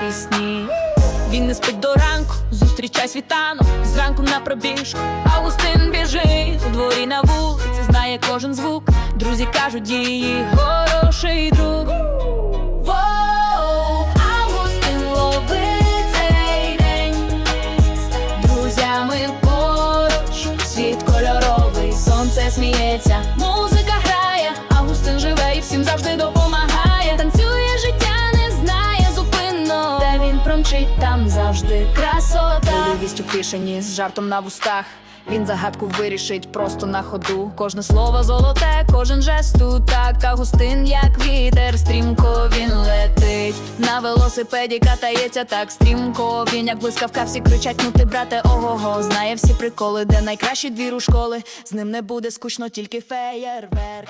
пісні. Він не спить до ранку, зустрічай світанок, зранку на пробіжку. Августин біжить у дворі на вулиці, знає кожен звук. Друзі кажуть, її хороший друг. Воу, Августин день друзями поруч, світ кольоровий, сонце сміється, Промчить, там завжди красота. Вість у кишені з жартом на вустах. Він загадку вирішить просто на ходу. Кожне слово золоте, кожен жест тут так Агустин, як вітер, стрімко він летить. На велосипеді катається так стрімко. Він як блискавка, всі кричать, ну ти брате, ого-го Знає всі приколи, де найкращий двір у школи. З ним не буде скучно, тільки феєрверк.